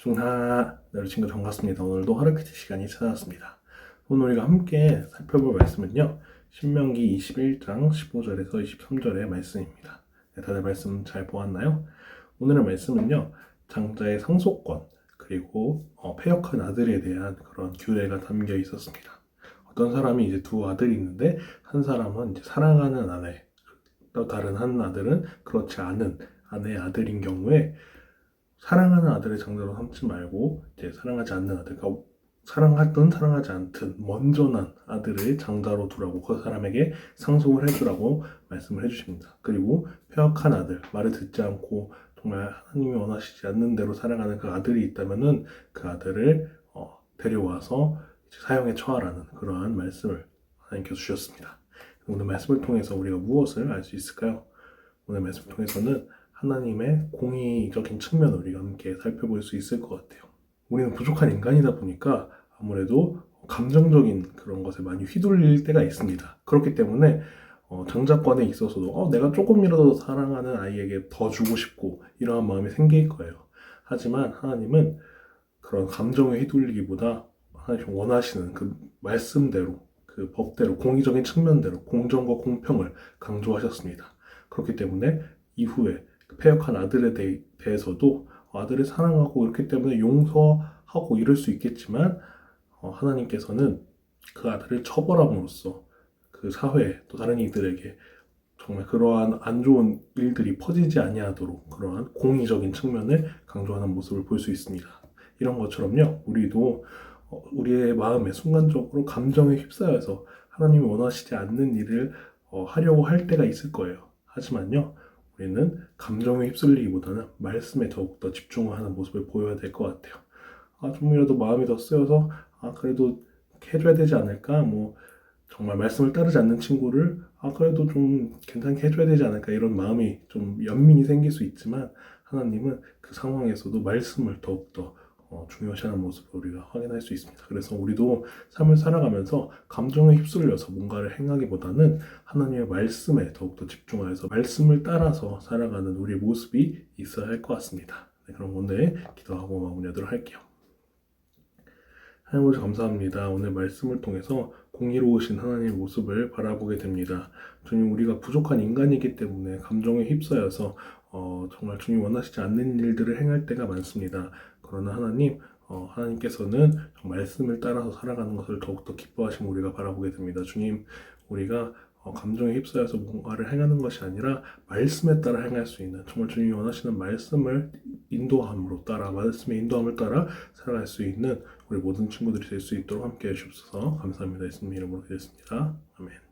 중하 여러 친구 반갑습니다. 오늘도 하루키티 시간이 찾아왔습니다. 오늘 우리가 함께 살펴볼 말씀은요. 신명기 21장 15절에서 23절의 말씀입니다. 네, 다들 말씀 잘 보았나요? 오늘의 말씀은요. 장자의 상속권 그리고 어, 폐역한 아들에 대한 그런 규례가 담겨 있었습니다. 어떤 사람이 이제 두 아들이 있는데 한 사람은 이제 사랑하는 아내 또 다른 한 아들은 그렇지 않은 아내의 아들인 경우에 사랑하는 아들을 장자로 삼지 말고 이제 사랑하지 않는 아들, 그러니까 사랑하든 사랑하지 않든 먼저 난 아들을 장자로 두라고 그 사람에게 상속을 해주라고 말씀을 해주십니다. 그리고 폐역한 아들, 말을 듣지 않고 정말 하나님이 원하시지 않는 대로 살아가는 그 아들이 있다면은 그 아들을 어, 데려와서 사형에 처하라는 그러한 말씀을 하나님께서 주셨습니다. 오늘 말씀을 통해서 우리가 무엇을 알 수 있을까요? 오늘 말씀을 통해서는 하나님의 공의적인 측면을 우리가 함께 살펴볼 수 있을 것 같아요. 우리는 부족한 인간이다 보니까 아무래도 감정적인 그런 것에 많이 휘둘릴 때가 있습니다. 그렇기 때문에 어, 장자권에 있어서도 어, 내가 조금이라도 사랑하는 아이에게 더 주고 싶고 이러한 마음이 생길 거예요. 하지만 하나님은 그런 감정에 휘둘리기보다 하나님 원하시는 그 말씀대로 그 법대로 공의적인 측면대로 공정과 공평을 강조하셨습니다. 그렇기 때문에 이후에 그 폐역한 아들에 대, 대해서도 아들을 사랑하고 이렇기 때문에 용서하고 이럴 수 있겠지만 어, 하나님께서는 그 아들을 처벌함으로써 그 사회 또 다른 이들에게 정말 그러한 안 좋은 일들이 퍼지지 아니하도록 그러한 공의적인 측면을 강조하는 모습을 볼 수 있습니다. 이런 것처럼요, 우리도 어, 우리의 마음에 순간적으로 감정에 휩싸여서 하나님이 원하시지 않는 일을 어, 하려고 할 때가 있을 거예요. 하지만요, 우리는 감정에 휩쓸리기보다는 말씀에 더욱더 집중하는 모습을 보여야 될 것 같아요. 아, 좀이라도 마음이 더 쓰여서, 아, 그래도 해줘야 되지 않을까? 뭐, 정말 말씀을 따르지 않는 친구를, 아, 그래도 좀 괜찮게 해줘야 되지 않을까? 이런 마음이 좀 연민이 생길 수 있지만, 하나님은 그 상황에서도 말씀을 더욱더 어, 중요시하는 모습을 우리가 확인할 수 있습니다. 그래서 우리도 삶을 살아가면서 감정에 휩쓸려서 뭔가를 행하기보다는 하나님의 말씀에 더욱더 집중하여서 말씀을 따라서 살아가는 우리의 모습이 있어야 할 것 같습니다. 네, 그럼 오늘 기도하고 마무리하도록 할게요. 하나님 아버지 감사합니다. 오늘 말씀을 통해서 공의로우신 하나님의 모습을 바라보게 됩니다. 주님 우리가 부족한 인간이기 때문에 감정에 휩싸여서 어, 정말 주님 원하시지 않는 일들을 행할 때가 많습니다. 그러나 하나님 어, 하나님께서는 말씀을 따라서 살아가는 것을 더욱더 기뻐하시면 우리가 바라보게 됩니다. 주님 우리가 어, 감정에 휩싸여서 뭔가를 행하는 것이 아니라 말씀에 따라 행할 수 있는 정말 주님이 원하시는 말씀을 인도함으로 따라 말씀의 인도함을 따라 살아갈 수 있는 우리 모든 친구들이 될 수 있도록 함께 해 주옵소서 감사합니다. 예수님 이름으로 드렸습니다. 아멘.